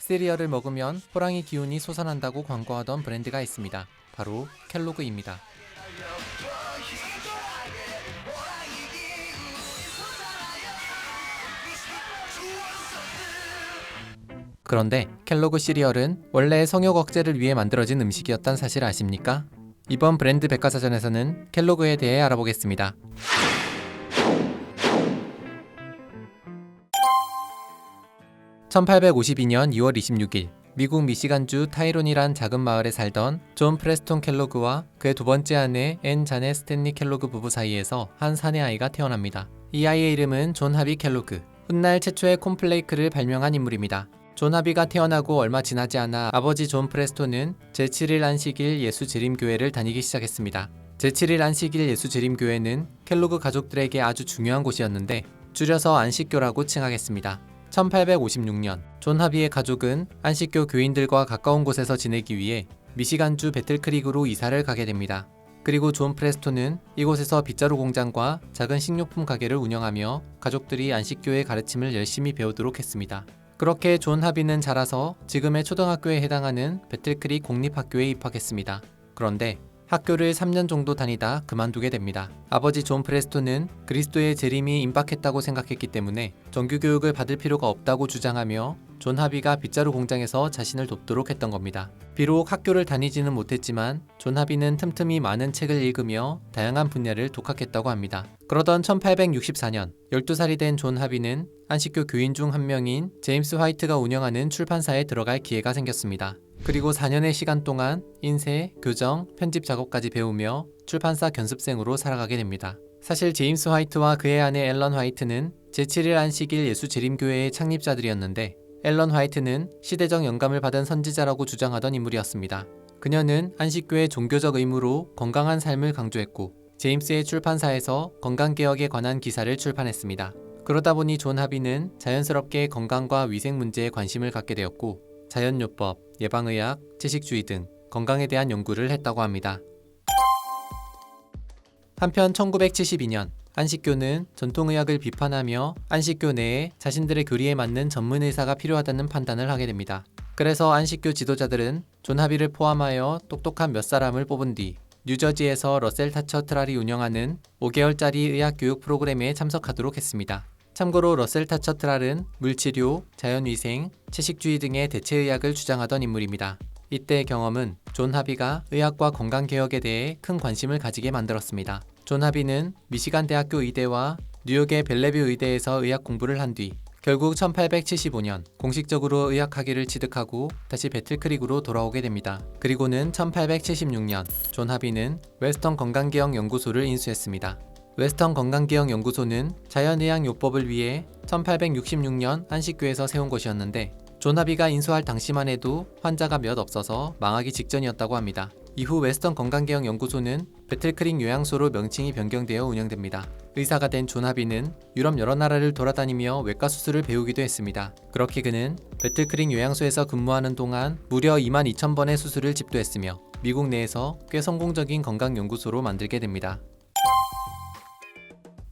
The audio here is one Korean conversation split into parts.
시리얼을 먹으면 호랑이 기운이 솟아난다고 광고하던 브랜드가 있습니다. 바로 켈로그입니다. 그런데 켈로그 시리얼은 원래 성욕 억제를 위해 만들어진 음식이었단 사실 아십니까? 이번 브랜드 백과사전에서는 켈로그에 대해 알아보겠습니다. (1852년 2월 26일) 미국 미시간주 타이론이란 작은 마을에 살던 존 프레스톤 켈로그와 그의 두 번째 아내 앤 자넷 스탠리 켈로그 부부 사이에서 한 사내 아이가 태어납니다. 이 아이의 이름은 존 하비 켈로그. 훗날 최초의 콘플레이크를 발명한 인물입니다. 존 하비가 태어나고 얼마 지나지 않아 아버지 존 프레스톤은 제7일 안식일 예수 재림교회를 다니기 시작했습니다. 제7일 안식일 예수 재림교회는 켈로그 가족들에게 아주 중요한 곳이었는데 줄여서 안식교라고 칭하겠습니다. 1856년 존 하비의 가족은 안식교 교인들과 가까운 곳에서 지내기 위해 미시간주 배틀크릭으로 이사를 가게 됩니다. 그리고 존 프레스톤은 이곳에서 빗자루 공장과 작은 식료품 가게를 운영하며 가족들이 안식교의 가르침을 열심히 배우도록 했습니다. 그렇게 존 하비는 자라서 지금의 초등학교에 해당하는 배틀크릭 공립학교에 입학했습니다. 그런데 학교를 3년 정도 다니다 그만두게 됩니다. 아버지 존 프레스톤은 그리스도의 재림이 임박했다고 생각했기 때문에 정규 교육을 받을 필요가 없다고 주장하며 존 하비가 빗자루 공장에서 자신을 돕도록 했던 겁니다. 비록 학교를 다니지는 못했지만 존 하비는 틈틈이 많은 책을 읽으며 다양한 분야를 독학했다고 합니다. 그러던 1864년 12살이 된 존 하비는 안식교 교인 중 한 명인 제임스 화이트가 운영하는 출판사에 들어갈 기회가 생겼습니다. 그리고 4년의 시간 동안 인쇄, 교정, 편집 작업까지 배우며 출판사 견습생으로 살아가게 됩니다. 사실 제임스 화이트와 그의 아내 앨런 화이트는 제7일 안식일 예수 재림교회의 창립자들이었는데 앨런 화이트는 시대적 영감을 받은 선지자라고 주장하던 인물이었습니다. 그녀는 안식교의 종교적 의무로 건강한 삶을 강조했고 제임스의 출판사에서 건강개혁에 관한 기사를 출판했습니다. 그러다 보니 존 하비는 자연스럽게 건강과 위생 문제에 관심을 갖게 되었고 자연요법, 예방의학, 채식주의 등 건강에 대한 연구를 했다고 합니다. 한편 1972년 안식교는 전통의학을 비판하며 안식교 내에 자신들의 교리에 맞는 전문 의사가 필요하다는 판단을 하게 됩니다. 그래서 안식교 지도자들은 존 하비를 포함하여 똑똑한 몇 사람을 뽑은 뒤 뉴저지에서 러셀 타처 트랄이 운영하는 5개월짜리 의학 교육 프로그램에 참석하도록 했습니다. 참고로 러셀 타처 트랄은 물치료, 자연위생, 채식주의 등의 대체의학을 주장하던 인물입니다. 이때 경험은 존 하비가 의학과 건강개혁에 대해 큰 관심을 가지게 만들었습니다. 존 하비는 미시간 대학교 의대와 뉴욕의 벨레뷰 의대에서 의학 공부를 한 뒤 결국 1875년 공식적으로 의학 학위를 취득하고 다시 배틀크릭으로 돌아오게 됩니다. 그리고는 1876년 존 하비는 웨스턴 건강개혁 연구소를 인수했습니다. 웨스턴 건강기억 연구소는 자연의학 요법을 위해 1866년 안식교에서 세운 곳이었는데 존하비가 인수할 당시만 해도 환자가 몇 없어서 망하기 직전이었다고 합니다. 이후 웨스턴 건강개혁 연구소는 배틀크릭 요양소로 명칭이 변경되어 운영됩니다. 의사가 된 존하비는 유럽 여러 나라를 돌아다니며 외과 수술을 배우기도 했습니다. 그렇게 그는 배틀크릭 요양소에서 근무하는 동안 무려 2만 2천 번의 수술을 집도했으며 미국 내에서 꽤 성공적인 건강 연구소로 만들게 됩니다.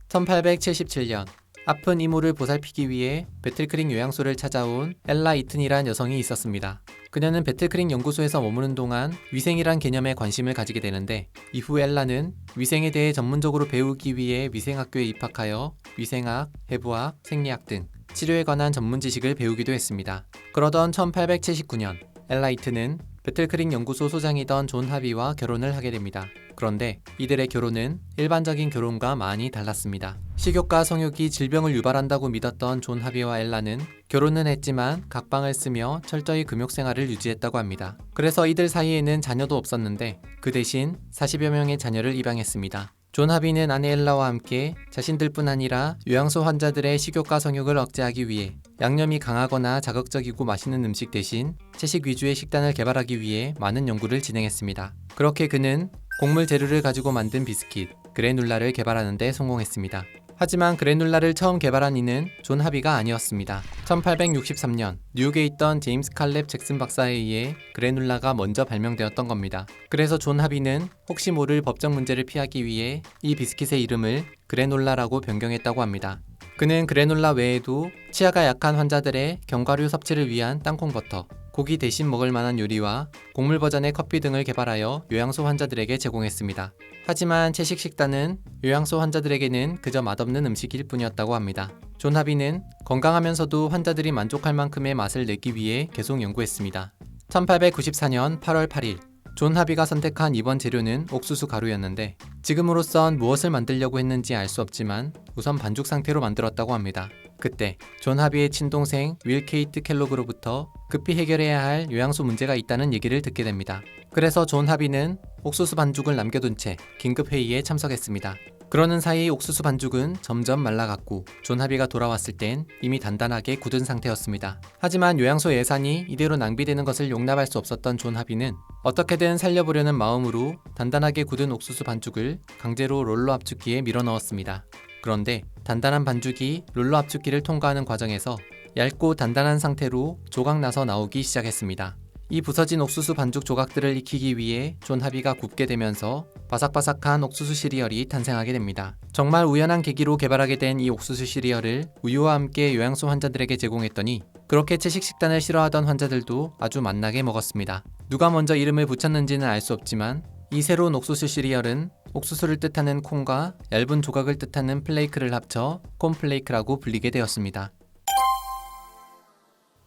1877년 아픈 이모를 보살피기 위해 배틀크릭 요양소를 찾아온 엘라 이튼이란 여성이 있었습니다. 그녀는 배틀크릭 연구소에서 머무는 동안 위생이란 개념에 관심을 가지게 되는데 이후 엘라는 위생에 대해 전문적으로 배우기 위해 위생학교에 입학하여 위생학, 해부학, 생리학 등 치료에 관한 전문 지식을 배우기도 했습니다. 그러던 1879년 엘라 이튼은 배틀크릭 연구소 소장이던 존 하비와 결혼을 하게 됩니다. 그런데 이들의 결혼은 일반적인 결혼과 많이 달랐습니다. 식욕과 성욕이 질병을 유발한다고 믿었던 존 하비와 엘라는 결혼은 했지만 각방을 쓰며 철저히 금욕 생활을 유지했다고 합니다. 그래서 이들 사이에는 자녀도 없었는데 그 대신 40여 명의 자녀를 입양했습니다. 존 하비는 아내 엘라와 함께 자신들뿐 아니라 요양소 환자들의 식욕과 성욕을 억제하기 위해 양념이 강하거나 자극적이고 맛있는 음식 대신 채식 위주의 식단을 개발하기 위해 많은 연구를 진행했습니다. 그렇게 그는 곡물 재료를 가지고 만든 비스킷, 그래놀라를 개발하는 데 성공했습니다. 하지만 그래놀라를 처음 개발한 이는 존 하비가 아니었습니다. 1863년 뉴욕에 있던 제임스 칼렙 잭슨 박사에 의해 그래놀라가 먼저 발명되었던 겁니다. 그래서 존 하비는 혹시 모를 법적 문제를 피하기 위해 이 비스킷의 이름을 그래놀라라고 변경했다고 합니다. 그는 그래놀라 외에도 치아가 약한 환자들의 견과류 섭취를 위한 땅콩버터, 고기 대신 먹을 만한 요리와 곡물 버전의 커피 등을 개발하여 요양소 환자들에게 제공했습니다. 하지만 채식 식단은 요양소 환자들에게는 그저 맛없는 음식일 뿐이었다고 합니다. 존 하비는 건강하면서도 환자들이 만족할 만큼의 맛을 내기 위해 계속 연구했습니다. 1894년 8월 8일 존 하비가 선택한 이번 재료는 옥수수 가루였는데 지금으로선 무엇을 만들려고 했는지 알 수 없지만 우선 반죽 상태로 만들었다고 합니다. 그때 존 하비의 친동생 윌 케이트 켈로그로부터 급히 해결해야 할 요양소 문제가 있다는 얘기를 듣게 됩니다. 그래서 존 하비는 옥수수 반죽을 남겨둔 채 긴급 회의에 참석했습니다. 그러는 사이 옥수수 반죽은 점점 말라갔고 존 하비가 돌아왔을 땐 이미 단단하게 굳은 상태였습니다. 하지만 요양소 예산이 이대로 낭비되는 것을 용납할 수 없었던 존 하비는 어떻게든 살려보려는 마음으로 단단하게 굳은 옥수수 반죽을 강제로 롤러 압축기에 밀어 넣었습니다. 그런데 단단한 반죽이 롤러 압축기를 통과하는 과정에서 얇고 단단한 상태로 조각 나서 나오기 시작했습니다. 이 부서진 옥수수 반죽 조각들을 익히기 위해 존 하비가 굽게 되면서 바삭바삭한 옥수수 시리얼이 탄생하게 됩니다. 정말 우연한 계기로 개발하게 된 이 옥수수 시리얼을 우유와 함께 요양소 환자들에게 제공했더니 그렇게 채식 식단을 싫어하던 환자들도 아주 맛나게 먹었습니다. 누가 먼저 이름을 붙였는지는 알 수 없지만 이 새로운 옥수수 시리얼은 옥수수를 뜻하는 콩과 얇은 조각을 뜻하는 플레이크를 합쳐 콘플레이크라고 불리게 되었습니다.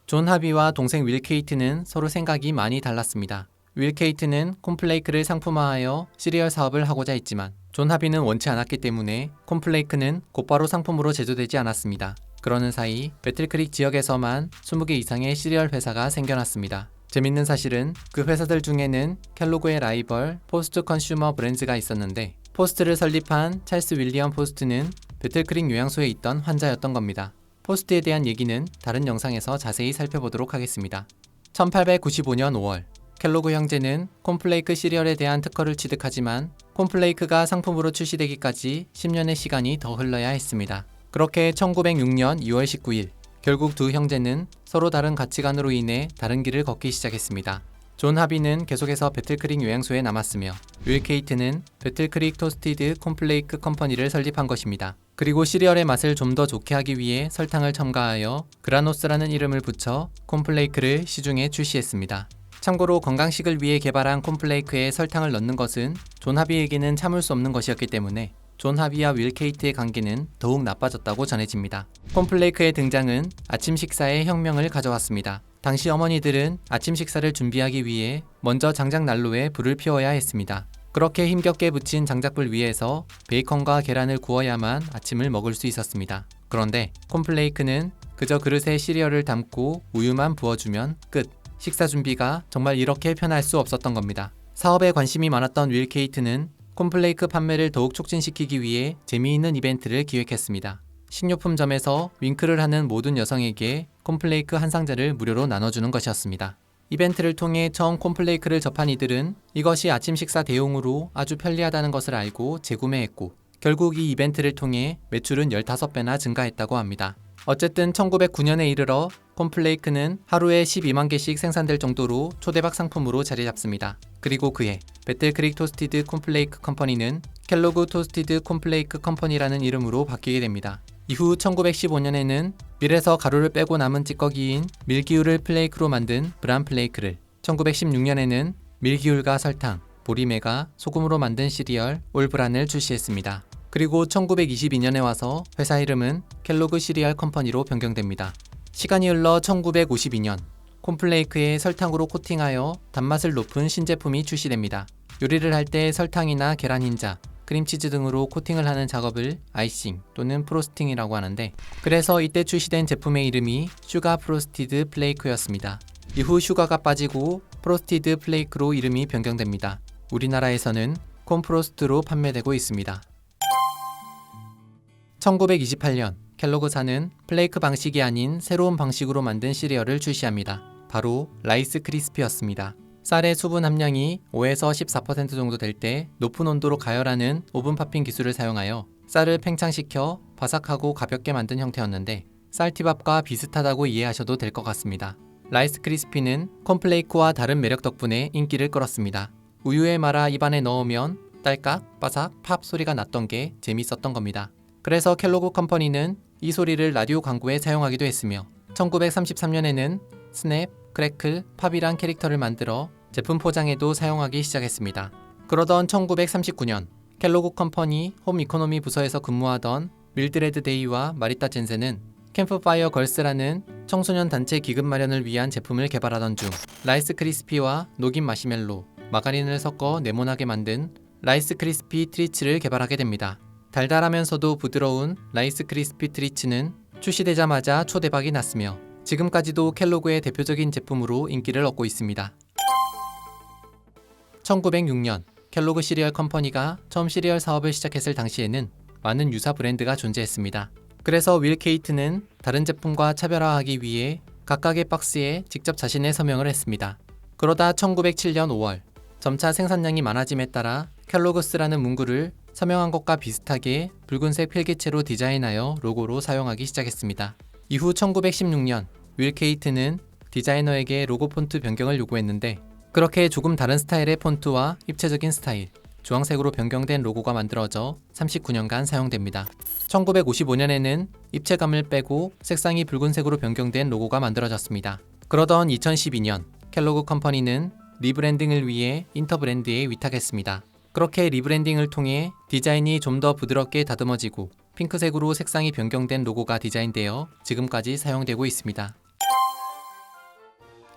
존 하비와 동생 윌 케이트는 서로 생각이 많이 달랐습니다. 윌 케이트는 콘플레이크를 상품화하여 시리얼 사업을 하고자 했지만 존 하비는 원치 않았기 때문에 콘플레이크는 곧바로 상품으로 제조되지 않았습니다. 그러는 사이 배틀크릭 지역에서만 20개 이상의 시리얼 회사가 생겨났습니다. 재밌는 사실은 그 회사들 중에는 켈로그의 라이벌 포스트 컨슈머 브랜즈가 있었는데 포스트를 설립한 찰스 윌리엄 포스트는 배틀크릭 요양소에 있던 환자였던 겁니다. 포스트에 대한 얘기는 다른 영상에서 자세히 살펴보도록 하겠습니다. 1895년 5월 켈로그 형제는 콘플레이크 시리얼에 대한 특허를 취득하지만 콘플레이크가 상품으로 출시되기까지 10년의 시간이 더 흘러야 했습니다. 그렇게 1906년 2월 19일 결국 두 형제는 서로 다른 가치관으로 인해 다른 길을 걷기 시작했습니다. 존 하비는 계속해서 배틀크릭 요양소에 남았으며 윌 케이트는 배틀크릭 토스티드 콘플레이크 컴퍼니를 설립한 것입니다. 그리고 시리얼의 맛을 좀 더 좋게 하기 위해 설탕을 첨가하여 그라노스라는 이름을 붙여 콘플레이크를 시중에 출시했습니다. 참고로 건강식을 위해 개발한 콘플레이크에 설탕을 넣는 것은 존 하비에게는 참을 수 없는 것이었기 때문에 존 하비와 윌 케이트의 관계는 더욱 나빠졌다고 전해집니다. 콘플레이크의 등장은 아침 식사에 혁명을 가져왔습니다. 당시 어머니들은 아침 식사를 준비하기 위해 먼저 장작 난로에 불을 피워야 했습니다. 그렇게 힘겹게 붙인 장작불 위에서 베이컨과 계란을 구워야만 아침을 먹을 수 있었습니다. 그런데 콘플레이크는 그저 그릇에 시리얼을 담고 우유만 부어주면 끝. 식사 준비가 정말 이렇게 편할 수 없었던 겁니다. 사업에 관심이 많았던 윌 케이트는 콘플레이크 판매를 더욱 촉진시키기 위해 재미있는 이벤트를 기획했습니다. 식료품점에서 윙크를 하는 모든 여성에게 콘플레이크 한 상자를 무료로 나눠주는 것이었습니다. 이벤트를 통해 처음 콘플레이크를 접한 이들은 이것이 아침 식사 대용으로 아주 편리하다는 것을 알고 재구매했고 결국 이 이벤트를 통해 매출은 15배나 증가했다고 합니다. 어쨌든 1909년에 이르러 콘플레이크는 하루에 12만 개씩 생산될 정도로 초대박 상품으로 자리 잡습니다. 그리고 그해 배틀크릭 토스티드 콘플레이크 컴퍼니는 켈로그 토스티드 콘플레이크 컴퍼니라는 이름으로 바뀌게 됩니다. 이후 1915년에는 밀에서 가루를 빼고 남은 찌꺼기인 밀기울을 플레이크로 만든 브란 플레이크를 1916년에는 밀기울과 설탕, 보리매가 소금으로 만든 시리얼 올브란을 출시했습니다. 그리고 1922년에 와서 회사 이름은 켈로그 시리얼 컴퍼니로 변경됩니다. 시간이 흘러 1952년 콘플레이크에 설탕으로 코팅하여 단맛을 높은 신제품이 출시됩니다. 요리를 할 때 설탕이나 계란 흰자, 크림치즈 등으로 코팅을 하는 작업을 아이싱 또는 프로스팅이라고 하는데 그래서 이때 출시된 제품의 이름이 슈가 프로스티드 플레이크였습니다. 이후 슈가가 빠지고 프로스티드 플레이크로 이름이 변경됩니다. 우리나라에서는 콘프로스트로 판매되고 있습니다. 1928년 켈로그사는 플레이크 방식이 아닌 새로운 방식으로 만든 시리얼을 출시합니다. 바로 라이스 크리스피였습니다. 쌀의 수분 함량이 5에서 14% 정도 될 때 높은 온도로 가열하는 오븐 팝핑 기술을 사용하여 쌀을 팽창시켜 바삭하고 가볍게 만든 형태였는데 쌀티밥과 비슷하다고 이해하셔도 될 것 같습니다. 라이스 크리스피는 콘플레이크와 다른 매력 덕분에 인기를 끌었습니다. 우유에 말아 입안에 넣으면 딸깍, 바삭, 팝 소리가 났던 게 재밌었던 겁니다. 그래서 켈로그 컴퍼니는 이 소리를 라디오 광고에 사용하기도 했으며 1933년에는 스냅, 크래클, 팝이란 캐릭터를 만들어 제품 포장에도 사용하기 시작했습니다. 그러던 1939년 켈로그 컴퍼니 홈 이코노미 부서에서 근무하던 밀드레드 데이와 마리타 젠센은 캠프파이어 걸스라는 청소년 단체 기금 마련을 위한 제품을 개발하던 중 라이스 크리스피와 녹인 마시멜로, 마가린을 섞어 네모나게 만든 라이스 크리스피 트리츠를 개발하게 됩니다. 달달하면서도 부드러운 라이스 크리스피 트리츠는 출시되자마자 초대박이 났으며 지금까지도 켈로그의 대표적인 제품으로 인기를 얻고 있습니다. 1906년 켈로그 시리얼 컴퍼니가 처음 시리얼 사업을 시작했을 당시에는 많은 유사 브랜드가 존재했습니다. 그래서 윌 케이트는 다른 제품과 차별화하기 위해 각각의 박스에 직접 자신의 서명을 했습니다. 그러다 1907년 5월 점차 생산량이 많아짐에 따라 켈로그스라는 문구를 서명한 것과 비슷하게 붉은색 필기체로 디자인하여 로고로 사용하기 시작했습니다. 이후 1916년 윌 케이트는 디자이너에게 로고 폰트 변경을 요구했는데 그렇게 조금 다른 스타일의 폰트와 입체적인 스타일, 주황색으로 변경된 로고가 만들어져 39년간 사용됩니다. 1955년에는 입체감을 빼고 색상이 붉은색으로 변경된 로고가 만들어졌습니다. 그러던 2012년 켈로그 컴퍼니는 리브랜딩을 위해 인터브랜드에 위탁했습니다. 그렇게 리브랜딩을 통해 디자인이 좀 더 부드럽게 다듬어지고 핑크색으로 색상이 변경된 로고가 디자인되어 지금까지 사용되고 있습니다.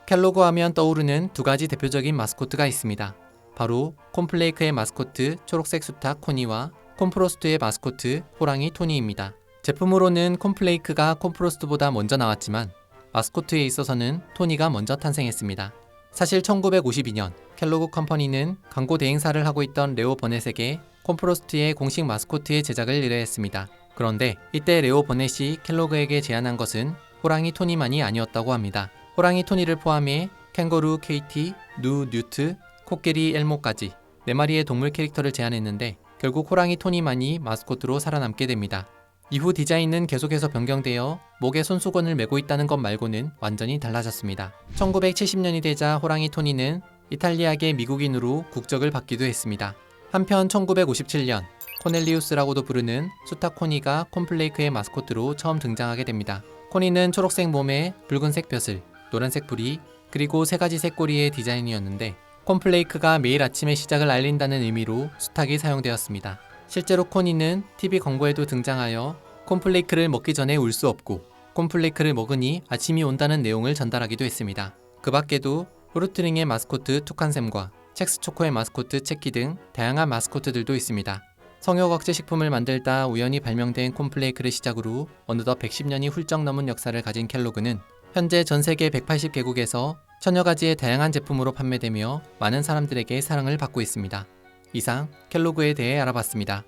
켈로그 하면 떠오르는 두 가지 대표적인 마스코트가 있습니다. 바로 콤플레이크의 마스코트 초록색 수탉 코니와 콤프로스트의 마스코트 호랑이 토니입니다. 제품으로는 콤플레이크가 콤프로스트보다 먼저 나왔지만 마스코트에 있어서는 토니가 먼저 탄생했습니다. 사실 1952년 켈로그 컴퍼니는 광고 대행사를 하고 있던 레오 버넷에게 콤프로스트의 공식 마스코트의 제작을 의뢰했습니다. 그런데 이때 레오 버넷이 켈로그에게 제안한 것은 호랑이 토니만이 아니었다고 합니다. 호랑이 토니를 포함해 캥거루 케이티, 누 뉴트, 코끼리 엘모까지 네 마리의 동물 캐릭터를 제안했는데 결국 호랑이 토니만이 마스코트로 살아남게 됩니다. 이후 디자인은 계속해서 변경되어 목에 손수건을 메고 있다는 것 말고는 완전히 달라졌습니다. 1970년이 되자 호랑이 토니는 이탈리아계 미국인으로 국적을 받기도 했습니다. 한편 1957년 코넬리우스라고도 부르는 수타 코니가 콤플레이크의 마스코트로 처음 등장하게 됩니다. 코니는 초록색 몸에 붉은색 벼슬, 노란색 부리, 그리고 세 가지 색꼬리의 디자인이었는데 콤플레이크가 매일 아침의 시작을 알린다는 의미로 수탉이 사용되었습니다. 실제로 코니는 TV 광고에도 등장하여 콤플레이크를 먹기 전에 울 수 없고 콤플레이크를 먹으니 아침이 온다는 내용을 전달하기도 했습니다. 그 밖에도 후르트링의 마스코트 투칸샘과 첵스초코의 마스코트 체키 등 다양한 마스코트들도 있습니다. 성역 억제 식품을 만들다 우연히 발명된 콤플레이크를 시작으로 어느덧 110년이 훌쩍 넘은 역사를 가진 켈로그는 현재 전 세계 180개국에서 천여 가지의 다양한 제품으로 판매되며 많은 사람들에게 사랑을 받고 있습니다. 이상 켈로그에 대해 알아봤습니다.